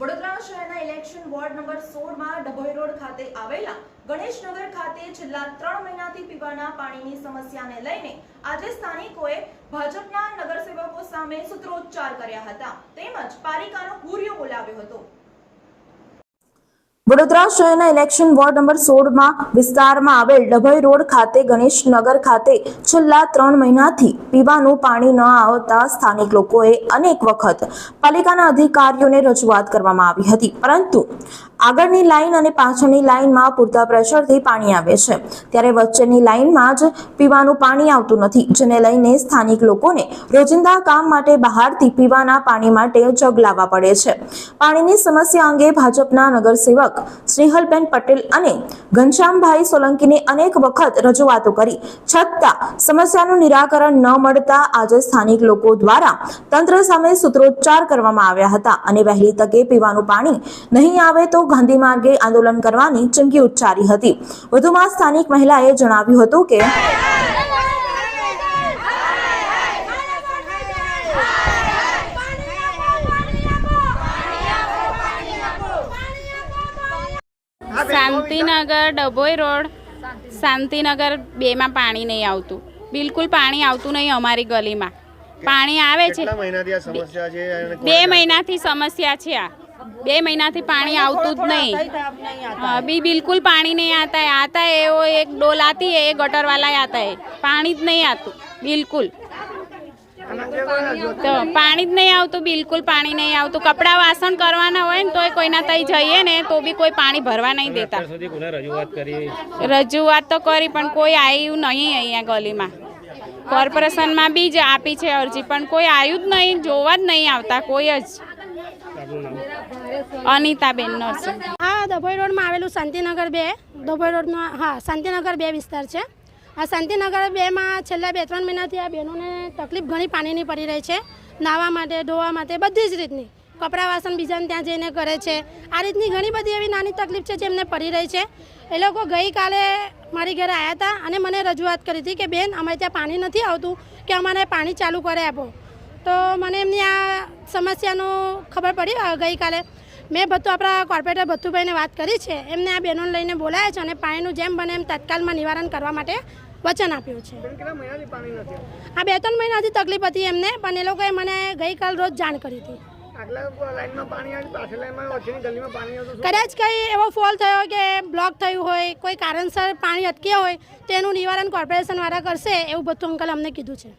વડોદરા શહેરના election ward number સોળમાં Dabhoi road ખાતે આવેલા ગણેશનગર ખાતે છેલ્લા ત્રણ મહિનાથી પીવાના પાણીની સમસ્યાને લઈને આજે સ્થાનિકોએ ભાજપના નગરસેવકો સામે સૂત્રોચ્ચાર કર્યા હતા. તેમજ પાલિકાનો હુરિયો બોલાવ્યો હતો. વડોદરા શહેરના ઇલેક્શન વોર્ડ નંબર સોળમાં વિસ્તારમાં આવેલ ડભોઈ રોડ ખાતે ગણેશનગર ખાતે છેલ્લા ત્રણ મહિનાથી પીવાનું પાણી ન આવતા સ્થાનિક લોકોએ અનેક વખત પાલિકાના અધિકારીઓને રજૂઆત કરવામાં આવી હતી. પરંતુ આગળની લાઈન અને પાછળની લાઈનમાં પૂરતા પ્રેશરથી પાણી આવે છે. ત્યારે વચ્ચેની લાઈનમાં જ પીવાનું પાણી આવતું નથી, જેને લઈને સ્થાનિક લોકોને રોજિંદા કામ માટે બહારથી પીવાના પાણી માટે જગ લાવવા પડે છે. પાણીની સમસ્યા અંગે ભાજપના નગરસેવક સ્નેહલબેન પટેલ અને ઘનશ્યામભાઈ સોલંકીને અનેક વખત રજૂઆતો કરી. છતાં સમસ્યાનું નિરાકરણ ન મળતા આજે સ્થાનિક લોકો દ્વારા તંત્ર સામે સૂત્રોચ્ચાર કરવામાં આવ્યા હતા અને વહેલી તકે પીવાનું પાણી નહીં આવે તો ગાંધી માર્ગે આંદોલન કરવાની ચીમકી ઉચ્ચારી હતી. વધુમાં સ્થાનિક મહિલાએ જણાવ્યું હતું કે શાંતિનગર ડભોઈ રોડ. શાંતિનગર બેમાં પાણી નહીં આવતું. બિલકુલ પાણી આવતું નહીં અમારી ગલીમાં. પાણી આવે છે. બે મહિનાથી સમસ્યા છે આ. બે મહિનાથી પાણી આવતું જ નહીં. બી બિલકુલ પાણી નહીં આતા આતા એવો એક ડોલ આતી એ ગટરવાલા આતા એ પાણી જ નહીં આવતું બિલકુલ. તો પાણી જ નહીં આવતું બિલકુલ પાણી નહીં આવતું. કપડાં વાસણ કરવાના હોય ને તોય કોઈના તઈ જઈએ ને તો બી કોઈ પાણી ભરવા નહીં દેતા. રજૂઆત તો કરી પણ કોઈ આવ્યું નહીં અહીંયા ગલીમાં. કોર્પોરેશનમાં બી જ આપી છે અરજી પણ કોઈ આવ્યું જ નહીં જોવા જ નહીં આવતા કોઈ જ. અનિતાબેન નરસિંહ. હા દભોઈ રોડમાં આવેલું શાંતિનગર બે. દભોઈ રોડમાં હા શાંતિનગર બે વિસ્તાર છે. આ શાંતિનગર બેમાં છેલ્લા બે ત્રણ મહિનાથી આ બહેનોને તકલીફ ઘણી પાણીની પડી રહી છે. નાહવા માટે, ધોવા માટે, બધી જ રીતની. કપડાં વાસણ બીજાને ત્યાં જઈને કરે છે. આ રીતની ઘણી બધી એવી નાની તકલીફ છે જે એમને પડી રહી છે. એ લોકો ગઈકાલે મારી ઘરે આવ્યા હતા અને મને રજૂઆત કરી હતી કે, બેન, અમારે ત્યાં પાણી નથી આવતું. કે અમારે પાણી ચાલુ કરે આપો. તો મને એમની આ સમસ્યાનું ખબર પડી ગઈકાલે. મેં ભથ્થું, આપણા કોર્પોરેટર ભત્તુભાઈને વાત કરી છે. એમને આ બહેનોને લઈને બોલાયા છે અને પાણીનું જેમ બને એમ તત્કાલમાં નિવારણ કરવા માટે વચન આપ્યું છે. આ બે ત્રણ મહિનાથી તકલીફ હતી એમને પણ એ લોકોએ મને ગઈકાલ રોજ જાણ કરી હતી. કદાચ કંઈ એવો ફોલ થયો કે બ્લોક થયું હોય કોઈ કારણસર પાણી અટક્યા હોય તેનું નિવારણ કોર્પોરેશન વાળા કરશે એવું બધું અંકલ અમને કીધું છે.